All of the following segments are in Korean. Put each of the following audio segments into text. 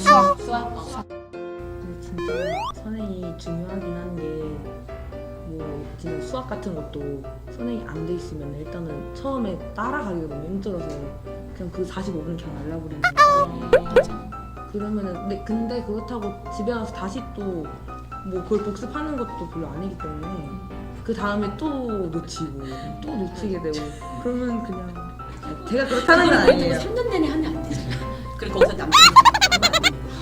수학. 근데 진짜 선행이 중요하긴 한게뭐 진짜 수학 같은 것도 선행이 안 돼 있으면 일단은 처음에 따라가기가 너무 힘들어서 그냥 그 45분 그냥 날라버리는 거예요. 그러면은 근데, 근데 그렇다고 집에 가서 다시 또 뭐 그걸 복습하는 것도 별로 아니기 때문에 그 다음에 또 놓치고 또 놓치게 되고 그러면 그냥 제가 그렇다는 건 아니에요. 3년 내내 하면 안 되잖아. 그리고 거기서 남친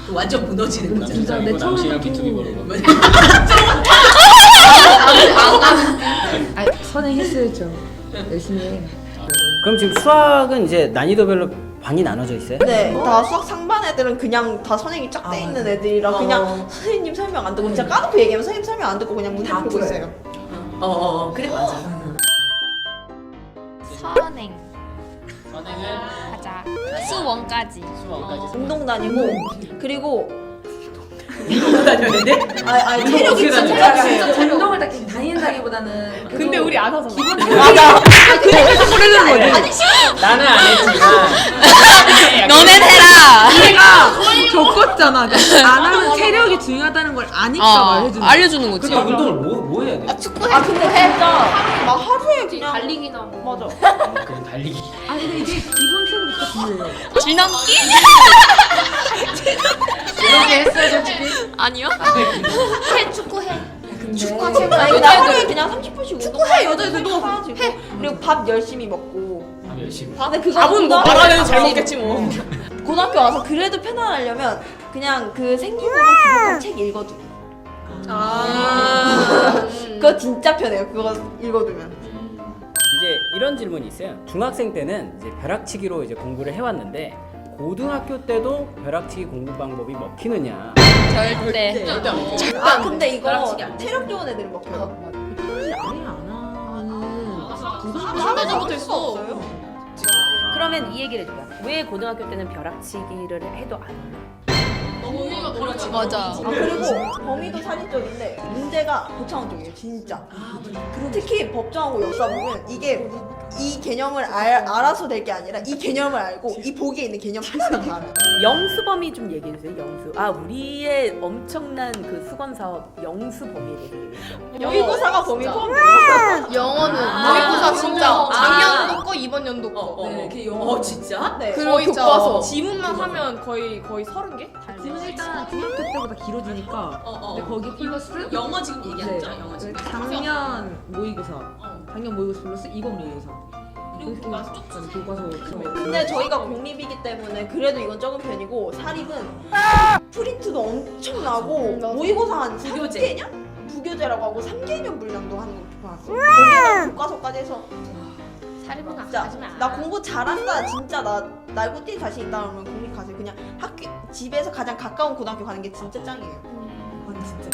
그 완전 무너지는 거잖아. 진짜 내 남친이랑 비투비 걸어가. 아 선행 했어야죠. 열심히 해. 그럼 지금 수학은 이제 난이도별로 반이 나눠져 있어요? 네, 다 수학 상반 애들은 그냥 다 선생님이 쫙돼 아, 있는 애들이라 그냥 어. 선생님 설명 안 듣고 진짜 까놓고 얘기하면 선생님 설명 안 듣고 그냥 문제 다 풀고 풀어요. 있어요. 어, 어, 어, 그래 맞아. 선행. 선행은 가자. 수원까지. 수학까지. 운동 다니고 그리고 운동 다녔는데? 아, 아 체력이 진짜 약해요. 운동을 딱 다닌다기보다는 근데 우리 안 하잖아. 맞아. 나는 안 했지만. 너넨 해라. 내가 겪었잖아. 안 중요하다는 걸 아니까 어, 말해주는 알려주는 거지. 그럼 운동을 뭐, 뭐 해야 돼? 아 근데 진짜 막 하루에 그냥 달리기나 뭐. 맞아. 그냥 달리기. 아 근데 이게 기본 체력이 진짜 중요해요. 줄넘기? 이렇게 했어요 솔직히. 아니요. 해 축구 해. 축구 체육 아니 나 하루에 그냥 30분씩 축구해 여자애들도 해. 그리고 밥 열심히 먹고. 아, 열심히. 그거 밥은 뭐 고등학교 말하면 잘 먹겠지 뭐. 고등학교 와서 그래도 편안하려면 그냥 그 생기부로 기록한 책 읽어두기. 아. 그거 진짜 편해요. 그거 읽어두면. 이제 이런 질문이 있어요. 중학생 때는 이제 벼락치기로 이제 공부를 해왔는데 고등학교 때도 벼락치기 공부 방법이 먹히느냐? 절대. 아 근데 이거 벼락치기 안 돼. 체력 좋은 애들은 먹혀요. 아예 안 하면 잘못했어. 없어요. 그러면 이 얘기를 해줘봐. 왜 고등학교 때는 벼락치기를 해도 안 오나? 맞아. 아 그리고 범위도 사실적인데 문제가 고차원 쪽이에요 진짜 특히 법정하고 역사 보면 이게 이 개념을 알, 알아서 될 게 아니라 이 개념을 알고 이 보기에 있는 개념 필수가 다 알아요 영수 범위 좀 얘기해 주세요. 영수. 아 우리의 엄청난 그 수건 사업 영수 범위에 대해서 얘기해. 모의고사가 범위 포함돼요 영어는 아, 모의고사 진짜 아. 작년 도 거 이번 연도 어, 거. 어, 어. 어, 진짜? 네. 거의 진짜 교과서. 지문만 하면 거의 거의 서른 개? 지금 일단 중학교 때보다 길어지니까 어, 어. 근데 거기 플러스 영어 지금 얘기하는 네. 거잖아. 영어 지금. 작년 모의고사 어. 작년 모의고사 플러스 이번 모의고사 그리고 교과서 근데 저희가 공립이기 때문에 그래도 이건 적은 편이고 사립은 프린트도 엄청 나고 맞아. 모의고사 한 부교재. 3개년? 부교재라고 하고 3개년 분량도 하는 거 거기다 교과서까지 해서 사립은 안 진짜 하지 마. 나 공부 잘한다 진짜 나 날고 뛸 자신 있다 그러면 공립 가세요 그냥 학교 집에서 가장 가까운 고등학교 가는 게 진짜 짱이에요 아 진짜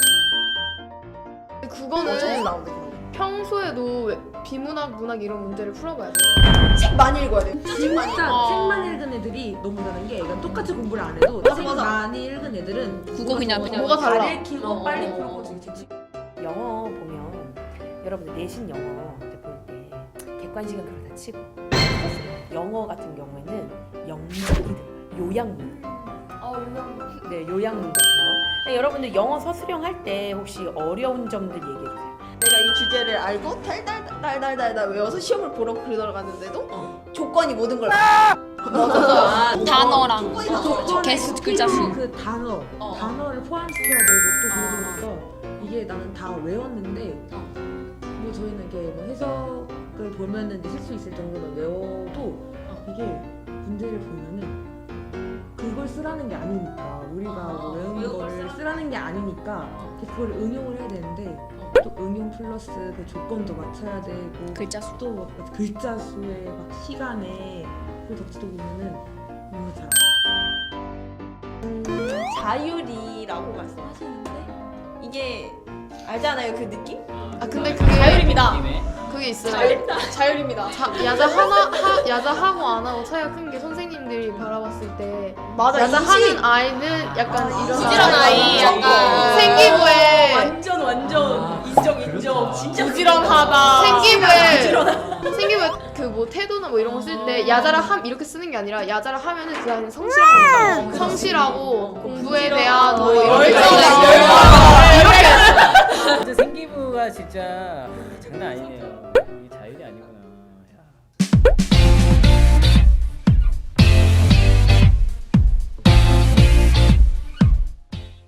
어쩌고 그거는 나오는데 그런 평소에도 왜- 비문학, 문학 이런 문제를 풀어봐야 돼요. 거책 많이 읽어야 돼 진짜 어. 책만 읽은 애들이 너무 다른 게 그러니까 똑같이 공부를 안 해도 맞아, 책 맞아. 많이 읽은 애들은 국어 그냥 그냥 뭐가 달라? 잘 읽히고 어. 빨리 풀고 되게 되게 영어 보면 여러분들 내신 영어 볼때 객관식은 그렇다 치고 영어 같은 경우에는 영문이 들어요. 요양문. 네, 요양문 같은 거. 근데 여러분들 영어 서술형 할 때 혹시 어려운 점들 얘기해 주세요. 내가 이 주제를 알고 달달달달달달 외워서 시험을 보러 들어갔는데도 어. 조건이 모든 걸 아, 단어랑 조건이 다 들어가. 개수 글자 수. 그 단어 어. 단어를 포함시켜야 되고 또 그러니까 이게 나는 다 외웠는데 뭐 저희는 이게 뭐 해석을 보면은 이제 쓸 수 있을 정도로 외워도 이게 문제를 보면은 그걸 쓰라는 게 아니니까 우리가 어, 뭐 외운 걸걸 쓰라는 쓰라는 게 아니니까 어. 그걸 응용을 해야 되는데 어. 또 응용 플러스 그 조건도 맞춰야 되고 글자 수. 또 막 글자 수에 막 시간에 그 덕지도 보면은 너무 잘 자율이라고 말씀하시는데 이게 알잖아요 그 느낌? 아 근데 그게 자율입니다. 그게 있어요. 자율입니다. 자, 야자 하나 하, 야자 하고 안 하고 차이가 큰 게 선생님들이 바라봤을 때 맞아 야자 인식. 하는 아이는 약간 이런 부지런 아이, 약간. 생기부에 완전 완전 인정 인정. 진짜 부지런하다. 생기부에 부지런하다. 생기부에 우리가 그뭐 태도나 뭐 이런 거 쓸 때 야자라 함 이렇게 쓰는 게 아니라 야자라 하면은 그 안에 성실한 거 성실하고 공부에 대한 뭐 열정 진짜 생기부가 진짜 장난 아니네요. 난리 아니구나.